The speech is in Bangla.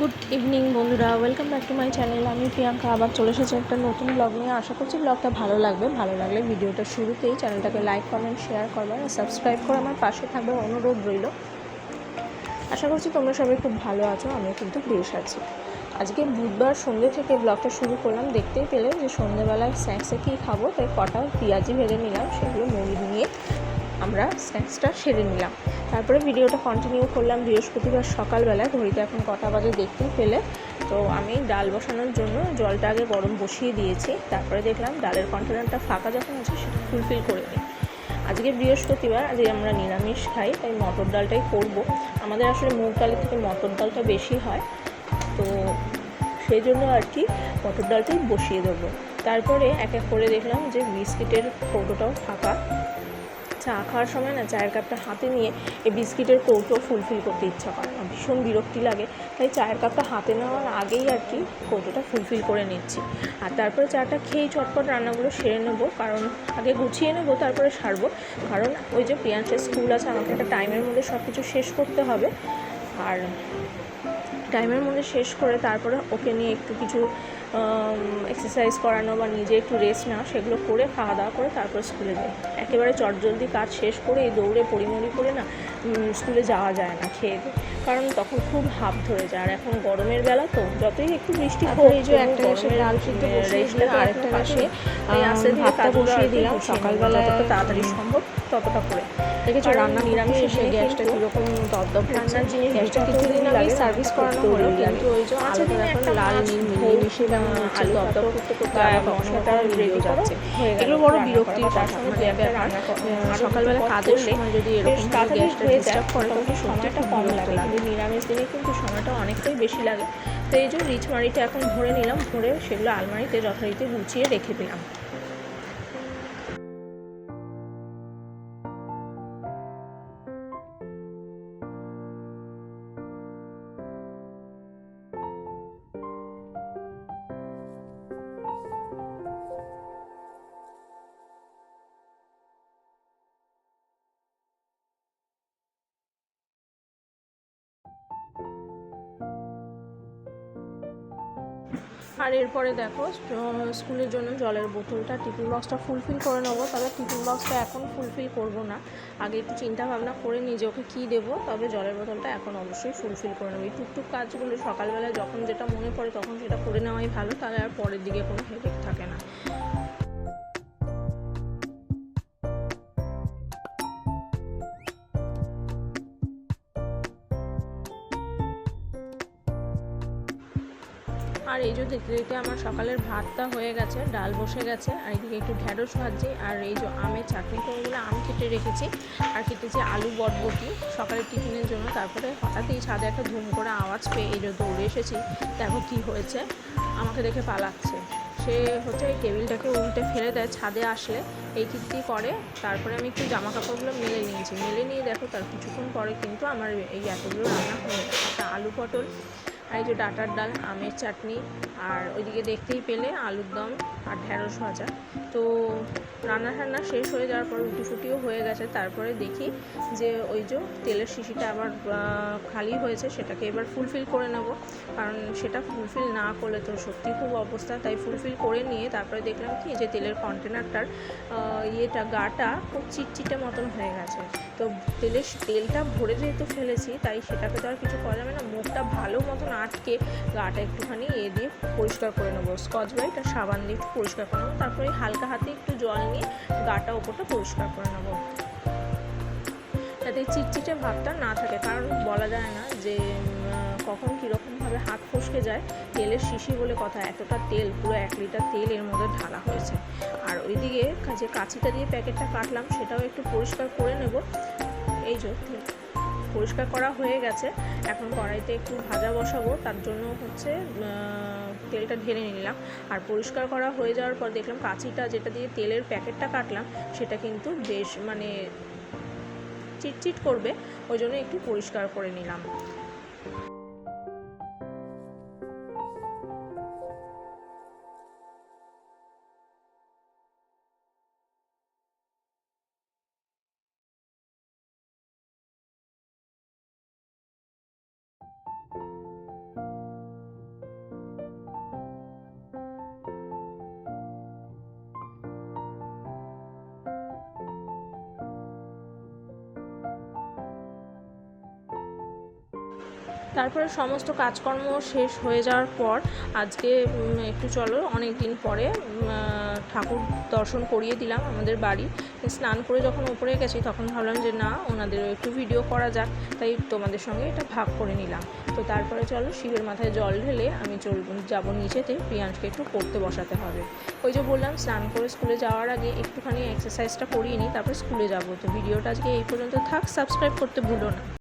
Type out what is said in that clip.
গুড ইভিনিং বন্ধুরা, welcome back to my channel. আমি প্রিয়াঙ্কা, আবার চলে এসেছি একটা নতুন ব্লগ নিয়ে। আশা করছি ব্লগটা ভালো লাগবে। ভালো লাগলে ভিডিওটা শুরুতেই চ্যানেলটাকে লাইক, কমেন্ট, শেয়ার করবেন আর সাবস্ক্রাইব করে আমার পাশে থাকবে অনুরোধ রইল। আশা করছি তোমরা সবাই খুব ভালো আছো, আমিও কিন্তু বেশ আছি। আজকে বুধবার সন্ধ্যে থেকে ব্লগটা শুরু করলাম। দেখতেই পেলে যে সন্ধ্যেবেলায় স্ন্যাক্সে কী খাব, তাই কটা পেঁয়াজি ভেজে নিলাম, সেগুলো মুড়ি নিয়ে আমরা স্ন্যাক্সটা সেরে নিলাম। তারপরে ভিডিওটা কন্টিনিউ করলাম বৃহস্পতিবার সকালবেলা ঘড়িতে এখন কটা বাজে দেখতে পেলে। তো আমি ডাল বসানোর জন্য জলটা আগে গরম বসিয়ে দিয়েছি। তারপরে দেখলাম ডালের কন্টেনারটা ফাঁকা যখন আছে সেটা ফুলফিল করে নিই। আজকে বৃহস্পতিবার, আজকে আমরা নিরামিষ খাই, তাই মটর ডালটাই করব। আমাদের আসলে মুগ ডালের থেকে মটর ডালটা বেশি হয়। তো সেই জন্য আর কি মটর ডালটাই বসিয়ে দেবো। তারপরে এক এক করে দেখলাম যে বিস্কিটের কৌটোটাও ফাঁকা। চা খাওয়ার সময় না চায়ের কাপটা হাতে নিয়ে এই বিস্কিটের কৌটো ফুলফিল করতে ইচ্ছা করে। না ভীষণ বিরক্তি লাগে। তাই চায়ের কাপটা হাতে নেওয়ার আগেই আর কি কৌটোটা ফুলফিল করে নিচ্ছি। আর তারপরে চাটা খেয়েই চটপট রান্নাগুলো সেরে নেব। কারণ আগে গুছিয়ে নেব, তারপরে সারবো। কারণ ওই যে প্রিয়াংশের স্কুল আছে, আমাকে একটা টাইমের মধ্যে সব কিছু শেষ করতে হবে। আর টাইমের মধ্যে শেষ করে তারপরে ওকে নিয়ে একটু কিছু এক্সারসাইজ করানো বা নিজে একটু রেস্ট নেওয়া সেগুলো করে খাওয়া দাওয়া করে তারপর স্কুলে যাই। একেবারে চটজলদি কাজ শেষ করে এই দৌড়ে পরিমরি করে না স্কুলে যাওয়া যায় না খেয়ে দিয়ে। কারণ তখন খুব হাফ ধরে যায়। আর এখন গরমের বেলা তো যতই একটু বৃষ্টি হোক এই যে একটা এসে ডাল সিদ্ধ বসিয়ে রেস্টটা আরেকটা এসে আস্তে ধীরে ভাতটা বসিয়ে আর দিলাম। সকালবেলায় যতটা তাড়াতাড়ি সম্ভব ততটা করে। দেখেছ রান্না নিরামিষ এসে গ্যাসটা কীরকম দপদপ রান্নার জিনিস গ্যাসটা কিছুদিন আগে সার্ভিস করানো হলো কিন্তু ওই যে আলাদা এখন লাল নীল মিলিয়ে আলু করতে করতে মশলাটা রেডি যাচ্ছে। এগুলো বড় বিরক্তির কথা সময় মানে সকালবেলা সকালবেলা কাজের সময় যদি এরকম গ্যাসটা ডিস্টার্ব করে তখন সময়টা কম লাগে। কিন্তু নিরামিষ দিনে কিন্তু সময়টা অনেকটাই বেশি লাগে। তো এই যে রিচ এখন ভরে নিলাম ভরে সেগুলো আলমারিতে যথারীতি গুছিয়ে রেখে দিলাম। আর এরপরে দেখো স্কুলের জন্য জলের বোতলটা, টিফিন বক্সটা ফুলফিল করে নেব। তবে টিফিন বক্সটা এখন ফুলফিল করব না। আগে একটু চিন্তা ভাবনা করে নিজে ওকে কী দেবো, তবে জলের বোতলটা এখন অবশ্যই ফুলফিল করে নেব। এই টুকটুক কাজগুলো সকালবেলায় যখন যেটা মনে পড়ে তখন সেটা করে নেওয়াই ভালো, তাহলে আর পরের দিকে কোনো হেডেক থাকে না। আর এই যে দেখতে দেখতে আমার সকালের ভাতটা হয়ে গেছে, ডাল বসে গেছে, আর এদিকে একটু ঢ্যাঁড়স ভাজছি, আর এই যে আমের চাটনি করে আম কেটে রেখেছি, আর কেটেছি আলু বটবটি সকালের টিফিনের জন্য, তারপরে হঠাৎই ছাদে একটা ধুম করে আওয়াজ পেয়ে এই যে দৌড়ে এসেছি, দেখো কী হয়েছে, আমাকে দেখে পালাচ্ছে, সে হচ্ছে এই টেবিলটাকে উল্টে ফেলে দেয় ছাদে আসলে, এই কীর্তি করে, তারপরে আমি একটু জামা কাপড়গুলো মেলে নিয়েছি, মেলে নিয়ে দেখো তার কিছুক্ষণ পরে কিন্তু আমার এই এতগুলো রান্না হয়ে একটা আলু পটল আর এই যে ডাটার ডাল, আমের চাটনি, আর ওইদিকে দেখতেই পেলে আলুর দম আর ঢ্যাঁড়স ভাজা। তো রান্না ঠান্না শেষ হয়ে যাওয়ার পর রুটি ফুটিও হয়ে গেছে। তারপরে দেখি যে ওই যে তেলের শিশিটা আবার খালি হয়েছে, সেটাকে এবার ফুলফিল করে নেব। কারণ সেটা ফুলফিল না করলে তো সত্যি খুব অবস্থা। তাই ফুলফিল করে নিয়ে তারপরে দেখলাম কি যে তেলের কন্টেনারটার ইয়েটা, গাটা খুব চিটচিটে মতন হয়ে গেছে। তো তেলের তেলটা ভরে যেহেতু ফেলেছি, তাই সেটাকে তো আর কিছু করা যাবে না। মুখটা ভালো মতন আটকে গাটা একটুখানি এ দিয়ে পরিষ্কার করে নেব। স্কচ ব্রাইট আর সাবান দিয়ে একটু পরিষ্কার করে নেব। তারপরে হালকা হাতে একটু জল নিয়ে গাটা ওপরটা পরিষ্কার করে নেব। যাতে চিটচিটে ভাবটা না থাকে। কারণ বলা যায় না যে কখন কীরকমভাবে হাত ফসকে যায়। তেলের শিশি বলে কথা, এতটা তেল, পুরো এক লিটার তেল এর মধ্যে ঢালা হয়েছে। আর ওইদিকে যে কাঁচিটা দিয়ে প্যাকেটটা কাটলাম, সেটাও একটু পরিষ্কার করে নেব। এই যে পরিষ্কার করা হয়ে গেছে। এখন কড়াইতে একটু ভাজা বসাবো, তার জন্য হচ্ছে তেলটা ঢেলে নিলাম। আর পরিষ্কার করা হয়ে যাওয়ার পর দেখলাম কাঁচিটা যেটা দিয়ে তেলের প্যাকেটটা কাটলাম, সেটা কিন্তু বেশ মানে চিটচিট করবে, ওই জন্য একটু পরিষ্কার করে নিলাম। তারপরে সমস্ত কাজকর্ম শেষ হয়ে যাওয়ার পর আজকে একটু চলো অনেক দিন পরে ঠাকুর দর্শন করিয়ে দিলাম আমাদের বাড়ি। স্নান করে যখন উপরে গেছি, তখন ভাবলাম যে না, ওনাদেরও একটু ভিডিও করা যাক। তাই তোমাদের সঙ্গে এটা ভাগ করে নিলাম। তো তারপরে চলো, শিবের মাথায় জল ঢেলে আমি চল, যাব নিচেতে, প্রিয়াংশকে একটু পড়তে বসাতে হবে। ওই যে বললাম, স্নান করে স্কুলে যাওয়ার আগে একটুখানি এক্সারসাইজটা করিয়ে নিই, তারপর স্কুলে যাব। তো ভিডিওটা আজকে এই পর্যন্ত থাক সাবস্ক্রাইব করতে ভুলো না।